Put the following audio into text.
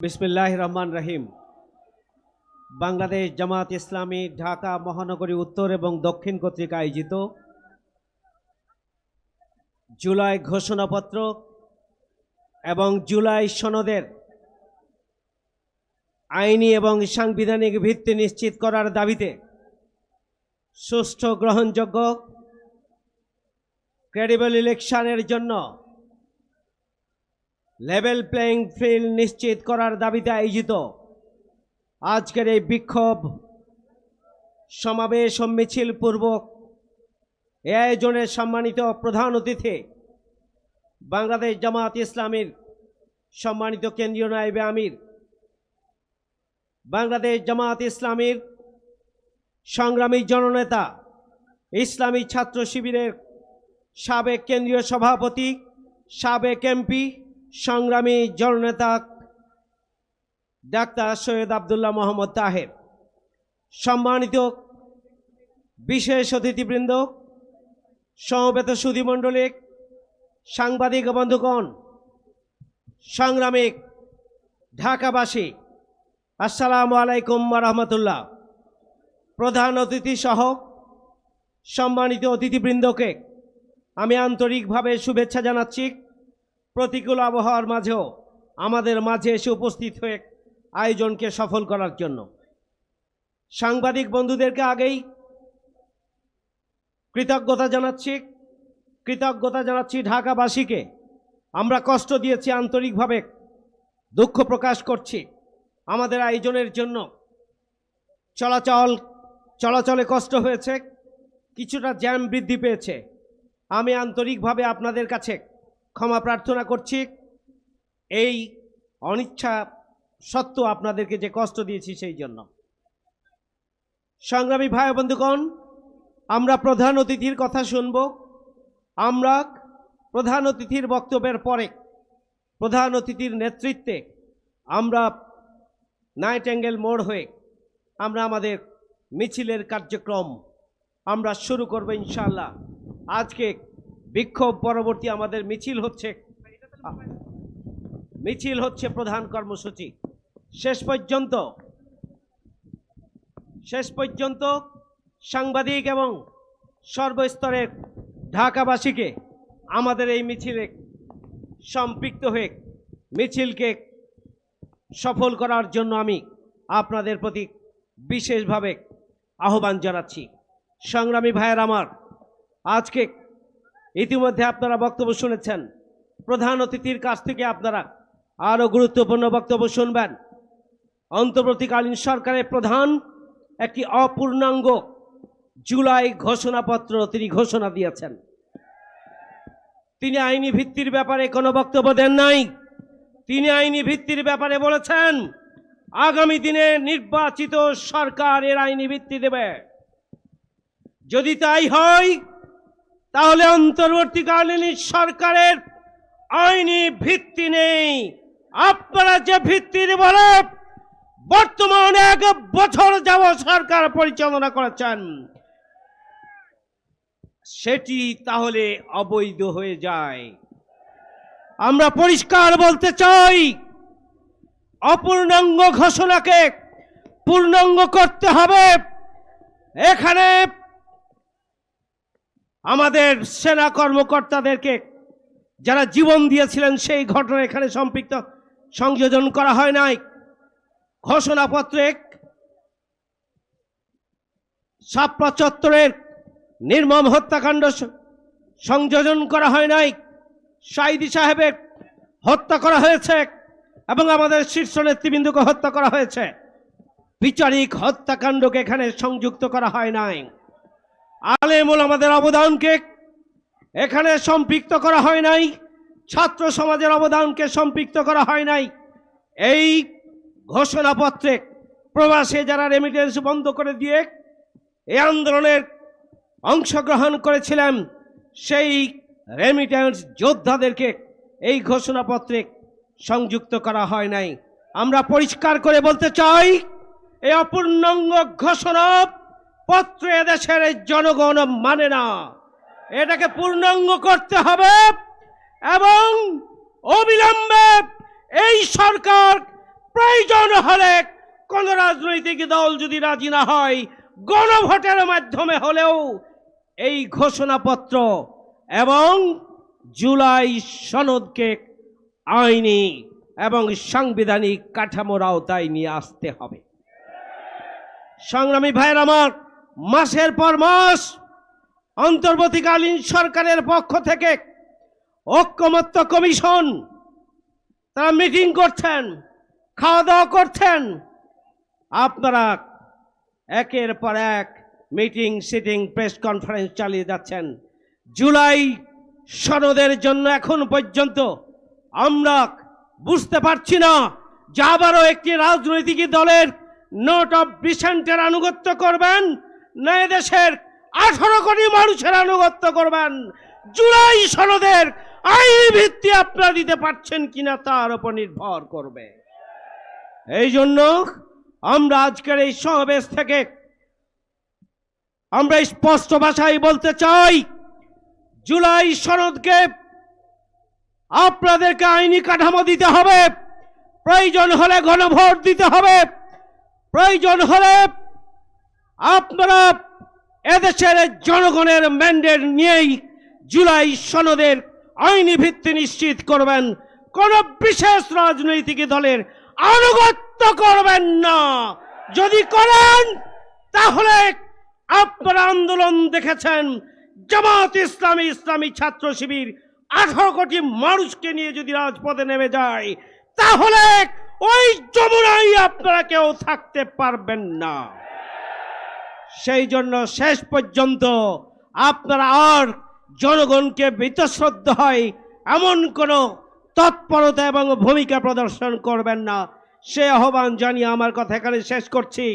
বিসমিল্লাহ রহমান রহিম। বাংলাদেশ জামাত ইসলামী ঢাকা মহানগরী উত্তর এবং দক্ষিণ কর্তৃক আয়োজিত জুলাই ঘোষণাপত্র এবং জুলাই সনদের আইনি এবং সাংবিধানিক ভিত্তি নিশ্চিত করার দাবিতে সুষ্ঠু গ্রহণযোগ্য ক্রেডিবল ইলেকশনের জন্য লেভেল প্লেইং ফিল্ড নিশ্চিত করার দাবিতে আয়োজিত আজকের এই বিক্ষোভ সমাবেশ ও মিছিল পূর্বক এ আয়োজনের সম্মানিত প্রধান অতিথি বাংলাদেশ জামাত ইসলামীর সম্মানিত কেন্দ্রীয় নায়েবে আমির, বাংলাদেশ জামাত ইসলামীর সংগ্রামী জননেতা, ইসলামী ছাত্র শিবিরের সাবেক কেন্দ্রীয় সভাপতি, সাবেক এমপি সংগ্রামী জননেতা ডাক্তার সৈয়দ আবদুল্লাহ মোহাম্মদ তাহের, সম্মানিত বিশেষ অতিথিবৃন্দ, সমবেত সুধীমণ্ডলিক সাংবাদিক বন্ধুগণ, সংগ্রামিক ঢাকাবাসী, আসসালামু আলাইকুম রহমতুল্লাহ। প্রধান অতিথি সহ সম্মানিত অতিথিবৃন্দকে আমি আন্তরিকভাবে শুভেচ্ছা জানাচ্ছি। প্রতিকূল আবহাওয়ার মাঝেও আমাদের মাঝে এসে উপস্থিত হয়ে আয়োজনকে সফল করার জন্য। সাংবাদিক বন্ধুদেরকে আগেই কৃতজ্ঞতা জানাচ্ছি। কৃতজ্ঞতা জানাচ্ছি ঢাকাবাসীকে। আমরা কষ্ট দিয়েছি, আন্তরিকভাবে দুঃখ প্রকাশ করছি আমাদের আয়োজনের জন্য। চলাচল, চলাচলে কষ্ট হয়েছে, কিছুটা জ্যাম বৃদ্ধি পেয়েছে। আমি আন্তরিকভাবে আপনাদের কাছে ক্ষমা প্রার্থনা করছি। এই অনিচ্ছা সত্ত্বেও আপনাদেরকে যে কষ্ট দিয়েছি সেই জন্য। সংগ্রামী ভাই বন্ধুগণ, আমরা প্রধান অতিথির কথা শুনব। আমরা প্রধান অতিথির বক্তব্যের পরে প্রধান অতিথির নেতৃত্বে আমরা নাইট অ্যাঙ্গেল মোড় হয়ে আমরা আমাদের মিছিলের কার্যক্রম আমরা শুরু করব ইনশাল্লাহ আজকে বিক্ষোভ পরবর্তী আমাদের মিছিল হচ্ছে মিছিল হচ্ছে প্রধান কর্মসূচি। শেষ পর্যন্ত শেষ পর্যন্ত সাংবাদিক এবং সর্বস্তরের ঢাকাবাসীকে আমাদের এই মিছিলে সম্পৃক্ত হয়ে মিছিলকে সফল করার জন্য আমি আপনাদের প্রতি বিশেষভাবে আহ্বান জানাচ্ছি। সংগ্রামী ভাইয়ের আমার, আজকে ইতিমধ্যে আপনারা বক্তব্য শুনেছেন। প্রধান অতিথির কাছ থেকে আপনারা আরও গুরুত্বপূর্ণ বক্তব্য শুনবেন। অন্তর্বর্তীকালীন সরকারের প্রধান একটি অপূর্ণাঙ্গ জুলাই ঘোষণাপত্র তিনি ঘোষণা দিয়েছেন। তিনি আইনি ভিত্তির ব্যাপারে কোনো বক্তব্য দেন নাই। তিনি আইনি ভিত্তির ব্যাপারে বলেছেন, আগামী দিনে নির্বাচিত সরকার এর আইনি ভিত্তি দেবে। যদি তাই হয় তাহলে অন্তর্বর্তীকালীন সরকারের আইনি ভিত্তি নেই। আপনারা যে ভিত্তির বলে বর্তমানে এক বছর যাব সরকার পরিচালনা করেছেন, সেটি তাহলে অবৈধ হয়ে যায়। আমরা পরিষ্কার বলতে চাই, অপূর্ণাঙ্গ ঘোষণাকে পূর্ণাঙ্গ করতে হবে। এখানে আমাদের সেনা কর্মকর্তাদেরকে যারা জীবন দিয়েছিলেন সেই ঘটনা এখানে সম্পৃক্ত, সংযোজন করা হয় নাই। ঘোষণাপত্রে সাপড়া চত্বরের নির্মম হত্যাকাণ্ড সংযোজন করা হয় নাই। সাইদি সাহেবের হত্যা করা হয়েছে এবং আমাদের শীর্ষ নেতৃবৃন্দকে হত্যা করা হয়েছে। বিচারিক হত্যাকাণ্ডকে এখানে সংযুক্ত করা হয় নাই। আলেমুল আমাদের অবদানকে এখানে সম্পৃক্ত করা হয় নাই, ছাত্র সমাজের অবদানকে সম্পৃক্ত করা হয় নাই। এই ঘোষণাপত্রে প্রবাসে যারা রেমিটেন্স বন্ধ করে দিয়ে এই আন্দোলনের অংশগ্রহণ করেছিলেন, সেই রেমিটেন্স যোদ্ধাদেরকে এই ঘোষণাপত্রে সংযুক্ত করা হয় নাই। আমরা পরিষ্কার করে বলতে চাই, এই অপূর্ণাঙ্গ ঘোষণা পত্র এদেশের এই জনগণ মানে না। এটাকে পূর্ণাঙ্গ করতে হবে এবং অবিলম্বে এই সরকার প্রয়োজন হলে কোন রাজনৈতিক দল যদি রাজি না হয়, গণভোটের মাধ্যমে হলেও এই ঘোষণাপত্র এবং জুলাই সনদকে আইনি এবং সাংবিধানিক কাঠামোর আওতায় নিয়ে আসতে হবে। সংগ্রামী ভাইয়ের আমার মাসের পর মাস অন্তর্বর্তীকালীন সরকারের পক্ষ থেকে ঐক্যমত্য কমিশন, তারা মিটিং করছেন, খাওয়া দাওয়া করছেন। আপনারা একের পর এক মিটিং, সিটিং, প্রেস কনফারেন্স চালিয়ে যাচ্ছেন। জুলাই সনদের জন্য এখন পর্যন্ত আমরা বুঝতে পারছি না যে আবারও একটি রাজনৈতিক দলের নোট অফ ডিসেন্টের আনুগত্য করবেন না দেশের আঠারো কোটি মানুষের আনুগত্য করবেন। জুলাই সনদের আইনি ভিত্তি আপনারা দিতে পারছেন কিনা তার উপর নির্ভর করবে। এই জন্য আমরা আজকের এই সমাবেশ থেকে আমরা স্পষ্ট ভাষায় বলতে চাই, জুলাই সনদকে আপনাদেরকে আইনি কাঠামো দিতে হবে, প্রয়োজন হলে গণভোট দিতে হবে, প্রয়োজন হলে আপনারা এদেশের জনগণের ম্যান্ডেট নিয়েই জুলাই সনদের আইনি ভিত্তি নিশ্চিত করবেন। কোন বিশেষ রাজনৈতিক দলের আনুগত্য করবেন না। যদি করেন, তাহলে আপনারা আন্দোলন দেখেছেন। জামাত ইসলামী ইসলামী ছাত্র শিবির আঠারো কোটি মানুষকে নিয়ে যদি রাজপথে নেমে যায়, তাহলে ওই যমুনায় আপনারা কেউ থাকতে পারবেন না। সেই জন্য শেষ পর্যন্ত আপনারা আর জনগণকে বৃতশ্রদ্ধ হয়, এমন কোনো তৎপরতা এবং ভূমিকা প্রদর্শন করবেন না। সে আহ্বান জানিয়ে আমার কথা এখানে শেষ করছি।